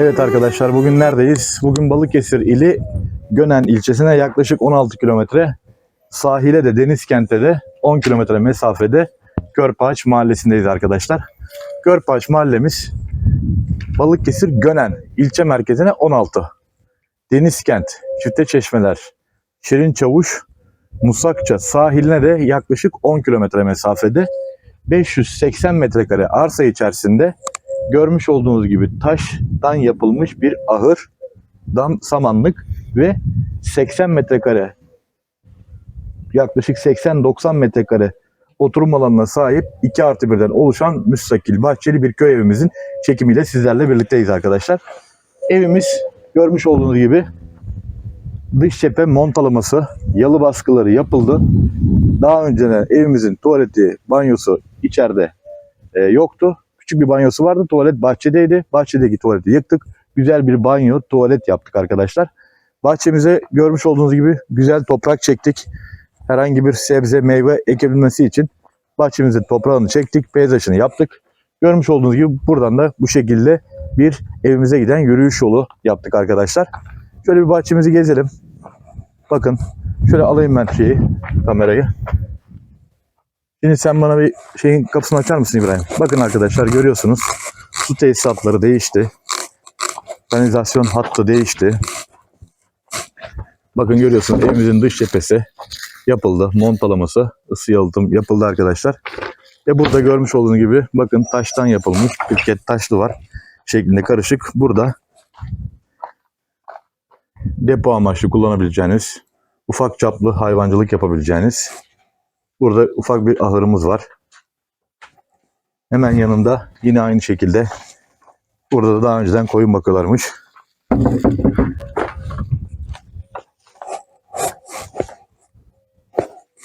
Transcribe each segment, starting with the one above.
Evet arkadaşlar bugün neredeyiz? Bugün Balıkesir ili Gönen ilçesine yaklaşık 16 kilometre sahile de Denizkent'e de 10 kilometre mesafede Körpaç mahallesindeyiz arkadaşlar. Körpaç mahallemiz Balıkesir Gönen ilçe merkezine 16. Denizkent, Çifte Çeşmeler, Şirin Çavuş, Musakça sahiline de yaklaşık 10 kilometre mesafede 580 metrekare arsa içerisinde görmüş olduğunuz gibi taştan yapılmış bir ahır, dam samanlık ve 80 metrekare yaklaşık 80-90 metrekare oturum alanına sahip 2 artı 1'den oluşan müstakil bahçeli bir köy evimizin çekimiyle sizlerle birlikteyiz arkadaşlar. Evimiz görmüş olduğunuz gibi dış cephe montalaması, yalı baskıları yapıldı. Daha önceden evimizin tuvaleti, banyosu içeride e, yoktu. Küçük bir banyosu vardı. Tuvalet bahçedeydi. Bahçedeki tuvaleti yıktık. Güzel bir banyo, tuvalet yaptık arkadaşlar. Bahçemize görmüş olduğunuz gibi güzel toprak çektik. Herhangi bir sebze, meyve ekebilmesi için bahçemizin toprağını çektik, peyzajını yaptık. Görmüş olduğunuz gibi buradan da bu şekilde bir evimize giden yürüyüş yolu yaptık arkadaşlar. Şöyle bir bahçemizi gezelim. Bakın şöyle alayım ben şeyi, kamerayı. Şimdi sen bana bir şeyin kapısını açar mısın İbrahim? Bakın arkadaşlar görüyorsunuz. Su tesisatları değişti. Kanalizasyon hattı değişti. Bakın görüyorsunuz evimizin dış cephesi yapıldı. Montalaması, ısı yalıtım yapıldı arkadaşlar. Ve burada görmüş olduğunuz gibi bakın taştan yapılmış pirket taşlı var şeklinde karışık. Burada depo amaçlı kullanabileceğiniz, ufak çaplı hayvancılık yapabileceğiniz Burada ufak bir ahırımız var. Hemen yanında yine aynı şekilde burada da daha önceden koyun bakıyorlarmış.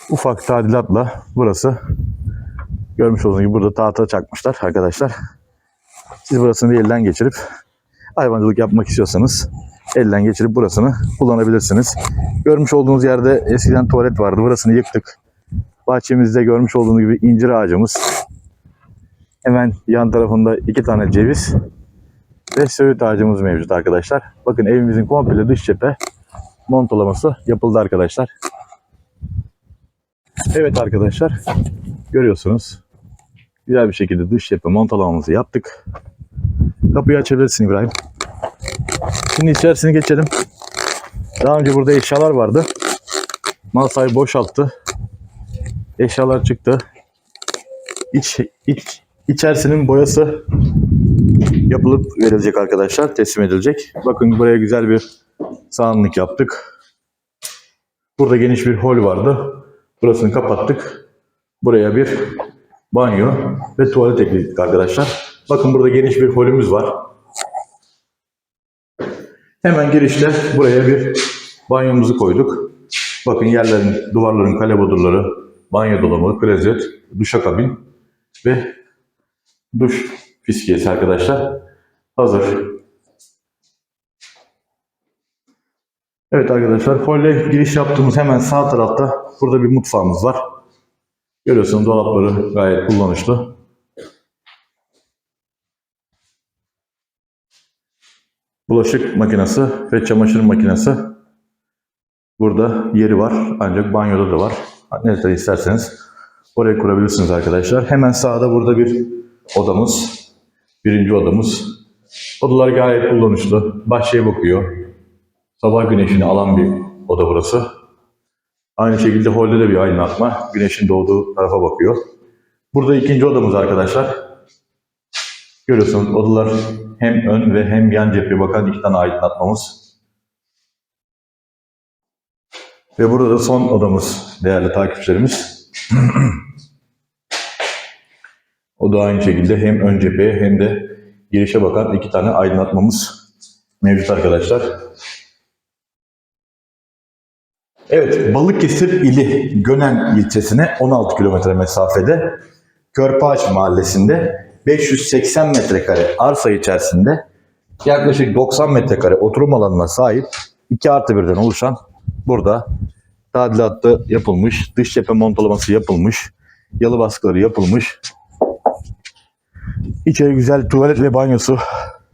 Ufak tadilatla burası görmüş olduğunuz gibi burada tahta çakmışlar arkadaşlar. Siz burasını bir elden geçirip hayvancılık yapmak istiyorsanız elden geçirip burasını kullanabilirsiniz. Görmüş olduğunuz yerde eskiden tuvalet vardı. Burasını yıktık. Bahçemizde görmüş olduğunuz gibi incir ağacımız. Hemen yan tarafında iki tane ceviz ve söğüt ağacımız mevcut arkadaşlar. Bakın evimizin komple dış cephe montalaması yapıldı arkadaşlar. Evet arkadaşlar görüyorsunuz. Güzel bir şekilde dış cephe montalamamızı yaptık. Kapıyı açabilirsin İbrahim. Şimdi içerisini geçelim. Daha önce burada eşyalar vardı. Mal sahibi boşalttı eşyalar çıktı. İç, iç, içerisinin boyası yapılıp verilecek arkadaşlar. Teslim edilecek. Bakın buraya güzel bir sahanlık yaptık. Burada geniş bir hol vardı. Burasını kapattık. Buraya bir banyo ve tuvalet ekledik arkadaşlar. Bakın burada geniş bir holümüz var. Hemen girişte buraya bir banyomuzu koyduk. Bakın yerlerin, duvarların kale bodurları, banyo dolabı, klozet, duşakabin ve duş fiskiyesi arkadaşlar hazır. Evet arkadaşlar folle giriş yaptığımız hemen sağ tarafta burada bir mutfağımız var. Görüyorsunuz dolapları gayet kullanışlı. Bulaşık makinesi ve çamaşır makinesi burada yeri var ancak banyoda da var. Nerede isterseniz oraya kurabilirsiniz arkadaşlar. Hemen sağda burada bir odamız. Birinci odamız. Odalar gayet kullanışlı. Bahçeye bakıyor. Sabah güneşini alan bir oda burası. Aynı şekilde holde de bir aydınlatma. Güneşin doğduğu tarafa bakıyor. Burada ikinci odamız arkadaşlar. Görüyorsunuz odalar hem ön ve hem yan cepheye bakan iki tane aydınlatmamız. Ve burada da son odamız değerli takipçilerimiz. o da aynı şekilde hem ön cepheye hem de girişe bakan iki tane aydınlatmamız mevcut arkadaşlar. Evet, Balıkesir ili Gönen ilçesine 16 kilometre mesafede Körpaç mahallesinde 580 metrekare arsa içerisinde yaklaşık 90 metrekare oturum alanına sahip 2 artı birden oluşan burada tadilatı yapılmış, dış cephe montalaması yapılmış, yalı baskıları yapılmış. İçeri güzel tuvalet ve banyosu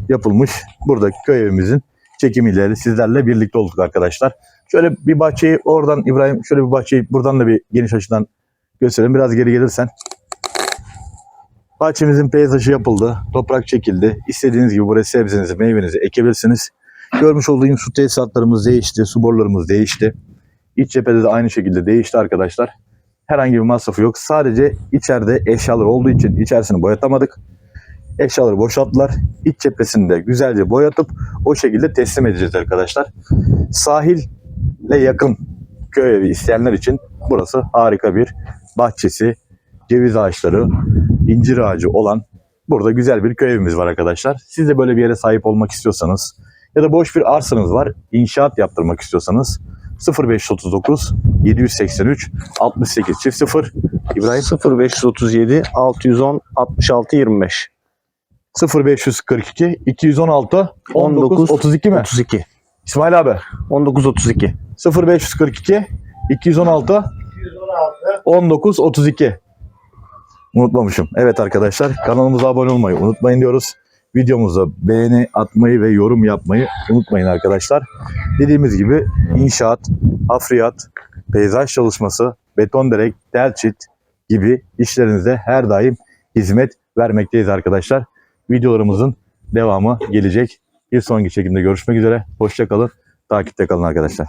yapılmış buradaki köy evimizin çekimiyle sizlerle birlikte olduk arkadaşlar. Şöyle bir bahçeyi oradan İbrahim şöyle bir bahçeyi buradan da bir geniş açıdan gösterelim. Biraz geri gelirsen. Bahçemizin peyzajı yapıldı. Toprak çekildi. İstediğiniz gibi buraya sebzenizi, meyvenizi ekebilirsiniz. Görmüş olduğum su tesisatlarımız değişti. Su borularımız değişti. İç cephede de aynı şekilde değişti arkadaşlar. Herhangi bir masrafı yok. Sadece içeride eşyalar olduğu için içerisini boyatamadık. Eşyaları boşalttılar. İç cephesini de güzelce boyatıp o şekilde teslim edeceğiz arkadaşlar. Sahille yakın köy evi isteyenler için burası harika bir bahçesi, ceviz ağaçları, incir ağacı olan burada güzel bir köy evimiz var arkadaşlar. Siz de böyle bir yere sahip olmak istiyorsanız ya da boş bir arsanız var, inşaat yaptırmak istiyorsanız 0539 783 68 çift 0 İbrahim? 0537 610 66 25 0542 216 19 32 mi? 32 İsmail abi. 19 32 0542 216 19 32 Unutmamışım. Evet arkadaşlar kanalımıza abone olmayı unutmayın diyoruz. Videomuza beğeni atmayı ve yorum yapmayı unutmayın arkadaşlar. Dediğimiz gibi inşaat, hafriyat, peyzaj çalışması, beton direk, delçit gibi işlerinize her daim hizmet vermekteyiz arkadaşlar. Videolarımızın devamı gelecek. Bir sonraki çekimde görüşmek üzere. Hoşçakalın. Takipte kalın arkadaşlar.